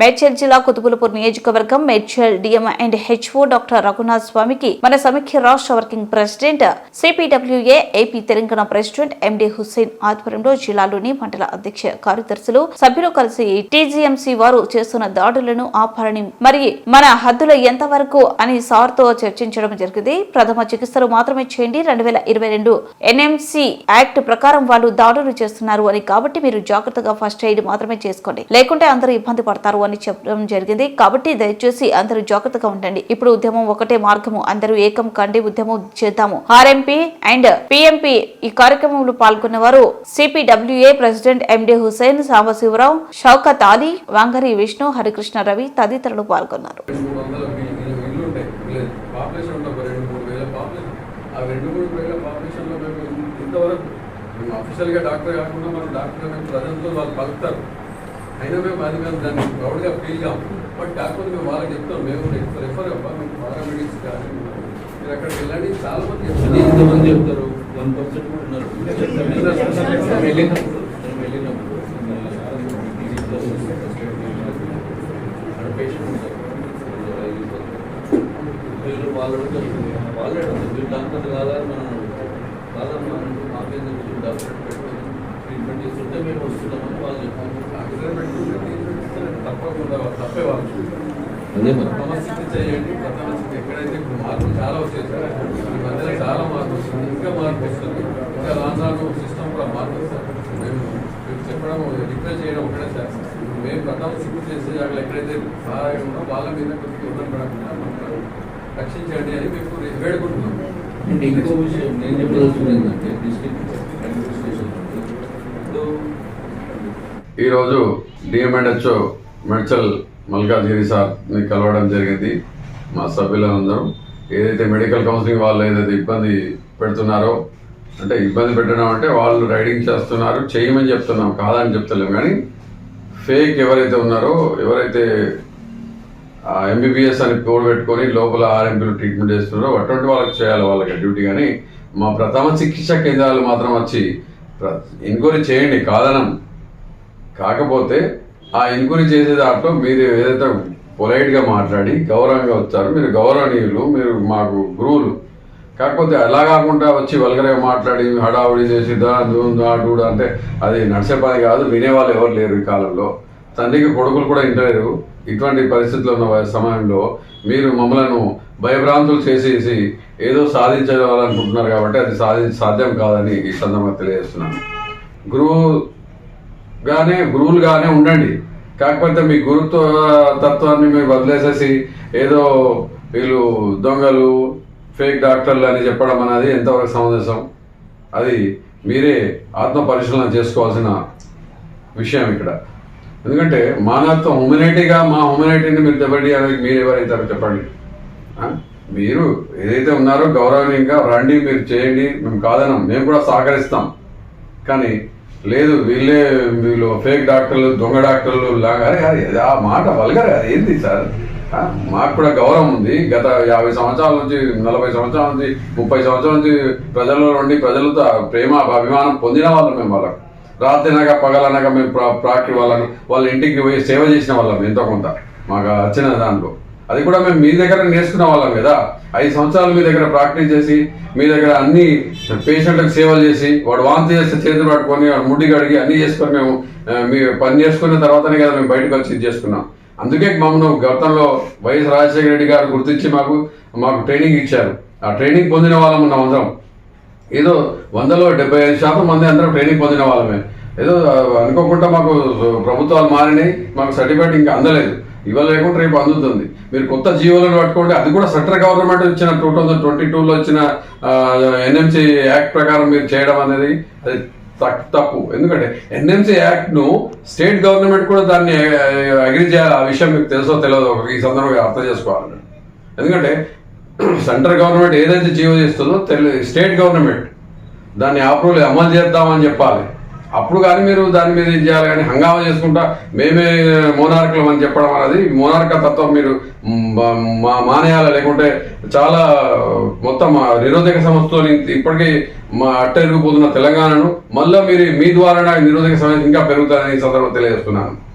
మేడ్చల్ జిల్లా కుతుబులపూర్ నియోజకవర్గం Medchal DM and HO doctor Raghunath స్వామికి మన సమైక్య రాష్ట్ర working president CPWA AP Telangana president MD Hussain ఆధ్వర్యంలో జిల్లాలోని మండల అధ్యక్ష కార్యదర్శులు సభ్యులు కలిసి టీజీఎంసీ వారు చేస్తున్న దాడులను ఆపాలని మరి మన హద్దులు ఎంతవరకు అని సార్తో చర్చించడం జరిగింది. ప్రథమ చికిత్సలు మాత్రమే చేయండి. రెండు వేల ఇరవై రెండు ఎన్ఎంసి యాక్ట్ ప్రకారం వాళ్ళు దాడులు చేస్తున్నారు అని. కాబట్టి మీరు జాగ్రత్తగా ఫస్ట్ ఎయిడ్ మాత్రమే చేసుకోండి. లేకుంటే అందరూ ఇబ్బంది పడతారు అని చెప్పడం జరిగింది. కాబట్టి దయచేసి అందరూ జాగ్రత్తగా ఉండండి. ఇప్పుడు ఉద్యమం ఒకటే మార్గము. అందరూ ఏకం కండి ఉద్యమం చేద్దాము. ఆర్ఎంపీ అండ్ పిఎంపీ ఈ కార్యక్రమంలో పాల్గొన్న వారు CPWA president MD Husain Sambasivarao Shaukat Ali Vangari Vishnu Harikrishna Ravi తదితరులు పాల్గొన్నారు. ఇంతవరకు మేము అఫీషియల్గా డాక్టర్ కాకుండా మనం డాక్టర్ ప్రజలతో వాళ్ళు పలుకుతారు. అయినా మేము అది మేము దాన్ని ప్రౌడ్గా ఫీల్ కాము బట్ కాకపోతే మేము వాళ్ళకి చెప్తాం మేము రెఫర్ అవ్వ మేము పారామెడిక్స్ కానీ మీరు అక్కడికి వెళ్ళండి చాలా మంది చెప్తారు ఎంతమంది చెప్తారు? వన్ పర్సెంట్ కూడా ఉన్నారు. వెళ్ళినప్పుడు వెళ్ళినప్పుడు పేషెంట్ ఉంటారు. వీళ్ళు వాళ్ళు అడుగుతారు వాళ్ళు అడుగుతారు. డాక్టర్ కాదని మనం కాదమ్మా మనం మాకేం డాక్టర్ పెట్టుకొని ట్రీట్మెంట్ చేస్తుంటే మేము వస్తున్నామని వాళ్ళు ట్రీట్మెంట్ తప్పకుండా తప్పే వాళ్ళు అదే చేయండి స్థితి ఎక్కడైతే ఇప్పుడు మార్పు చాలా వచ్చేది మధ్యలో చాలా మార్పు వస్తుంది ఇంకా మార్పు వస్తుంది ఇంకా రాను సిస్టమ్ కూడా మార్పు సార్ మేము మీకు చెప్పడం రిక్వెస్ట్ చేయడం ఒకటే సార్ మేము స్థితి చేసే జాగ్రత్త ఎక్కడైతే సహాయం ఉందో వాళ్ళ మీద కొద్దిగా మమ్మల్ని రక్షించండి అని మీకు వేడుకుంటున్నాం ఇంకో విషయం నేను చెప్పదలుచుకుంది ఏంటంటే డిస్ట్రిక్ట్ ఈరోజు డిఎంఎండ్హెచ్ఓ మెడ్చల్ మల్కాజ్గిరి సార్ని కలవడం జరిగింది. మా సభ్యులందరూ ఏదైతే మెడికల్ కౌన్సిలింగ్ వాళ్ళు ఏదైతే ఇబ్బంది పెడుతున్నారో అంటే ఇబ్బంది పెట్టడం అంటే వాళ్ళు రైడింగ్ చేస్తున్నారు చేయమని చెప్తున్నాం కాదని చెప్తలేము కానీ ఫేక్ ఎవరైతే ఉన్నారో ఎవరైతే ఎంబీబీఎస్ అని పేరు పెట్టుకొని లోపల ఆర్ఎంపీలు ట్రీట్మెంట్ చేస్తున్నారో అటువంటి వాళ్ళకి చేయాలి వాళ్ళకి డ్యూటీ. కానీ మా ప్రథమ చికిత్స కేంద్రాలు మాత్రం వచ్చి ఎంక్వైరీ చేయండి కాదనం. కాకపోతే ఆ ఎంక్వైరీ చేసే దాంట్లో మీరు ఏదైతే పొలైట్గా మాట్లాడి గౌరవంగా వచ్చారో మీరు గౌరవనీయులు మీరు మాకు గురువులు. కాకపోతే అలా కాకుండా వచ్చి వల్గరగా మాట్లాడి హడావుడి చేసి దాడు అంటే అది నడిచే పని కాదు వినేవాళ్ళు ఎవరు లేరు ఈ కాలంలో. తండ్రికి కొడుకులు కూడా ఇంటలేరు. ఇటువంటి పరిస్థితుల్లో ఉన్న సమయంలో మీరు మమ్మలను భయభ్రాంతులు చేసేసి ఏదో సాధించాలనుకుంటున్నారు కాబట్టి అది సాధి సాధ్యం కాదని ఈ సందర్భంగా తెలియజేస్తున్నాను. గురువుగానే గురువులుగానే ఉండండి. కాకపోతే మీ గురుత్వ తత్వాన్ని మీరు వదిలేసేసి ఏదో వీళ్ళు దొంగలు ఫేక్ డాక్టర్లు అని చెప్పడం అనేది ఎంతవరకు సమంజసం? అది మీరే ఆత్మ పరిశీలన చేసుకోవాల్సిన విషయం ఇక్కడ. ఎందుకంటే మానవత్వం హ్యూమినిటీగా మా హ్యూమినిటీని మీరు దెబ్బడి అనేది మీరు ఎవరైతారో చెప్పండి. మీరు ఏదైతే ఉన్నారో గౌరవనీయంగా రండి మీరు చేయండి మేము కాదనం మేము కూడా సహకరిస్తాం. కానీ లేదు వీళ్ళే వీళ్ళు ఫేక్ డాక్టర్లు దొంగ డాక్టర్లు లాగా అరే అది ఆ మాట వల్గర్ అది ఏంటి సార్? మాకు కూడా గౌరవం ఉంది. గత యాభై సంవత్సరాల నుంచి నలభై సంవత్సరాల నుంచి ముప్పై సంవత్సరాల నుంచి ప్రజల్లో నుండి ప్రజలతో ప్రేమ అభిమానం పొందిన వాళ్ళం మేము వాళ్ళకు రాత్రి అనగా పగలనగా మేము ప్రా ప్రాకి వాళ్ళని వాళ్ళ ఇంటికి పోయి సేవ చేసిన వాళ్ళం ఎంతో కొంత. మాకు వచ్చిన దాంట్లో. అది కూడా మేము మీ దగ్గర నేర్చుకున్న వాళ్ళం కదా. ఐదు సంవత్సరాలు మీ దగ్గర ప్రాక్టీస్ చేసి మీ దగ్గర అన్ని పేషెంట్లకు సేవలు చేసి వాడు వాంతి చేస్తే చేతులు పట్టుకొని వాడు ముడ్డి కడిగి అన్ని చేసుకొని మేము మీ పని చేసుకున్న తర్వాతనే కదా మేము బయటకు వచ్చి ఇది చేసుకున్నాం. అందుకే మమ్మల్ని గతంలో వైఎస్ రాజశేఖర రెడ్డి గారు గుర్తించి మాకు మాకు ట్రైనింగ్ ఇచ్చారు. ఆ ట్రైనింగ్ పొందిన వాళ్ళం ఉన్నాం అందరం. ఏదో వందలో డెబ్బై ఐదు శాతం మంది అందరం ట్రైనింగ్ పొందిన వాళ్ళమే. ఏదో అనుకోకుండా మాకు ప్రభుత్వాలు మారినాయి మాకు సర్టిఫికేట్ ఇంకా అందలేదు. ఇవాళ లేకుండా రేపు అందుతుంది. మీరు కొత్త జీవోలను పట్టుకోండి అది కూడా సెంట్రల్ గవర్నమెంట్ ఇచ్చిన టూ థౌజండ్ ట్వంటీ టూలో వచ్చిన ఎన్ఎంసీ యాక్ట్ ప్రకారం మీరు చేయడం అనేది అది తక్- తప్పు. ఎందుకంటే ఎన్ఎంసీ యాక్ట్ను స్టేట్ గవర్నమెంట్ కూడా దాన్ని అగ్రి చేయాలి ఆ విషయం మీకు తెలుసో తెలియదు ఒక ఈ సందర్భంగా అర్థం చేసుకోవాలి. ఎందుకంటే సెంట్రల్ గవర్నమెంట్ ఏదైతే జీవో చేస్తుందో తెలియదు స్టేట్ గవర్నమెంట్ దాన్ని అప్రూవల్ అమలు చేద్దామని చెప్పాలి. అప్పుడు కానీ మీరు దాని మీద ఏం చేయాలి కానీ హంగామా చేసుకుంటా మేమే మోనార్కులం అని చెప్పడం అనేది మోనార్క తత్వం మీరు మా- మానేయాలి? లేకుంటే చాలా మొత్తం నిరోధక సంస్థతో ఇప్పటికీ మా అట్టెరిగిపోతున్న తెలంగాణను మళ్ళీ మీరు మీ ద్వారా నిరోధక సమస్య ఇంకా పెరుగుతారని ఈ సందర్భంగా తెలియజేస్తున్నాను.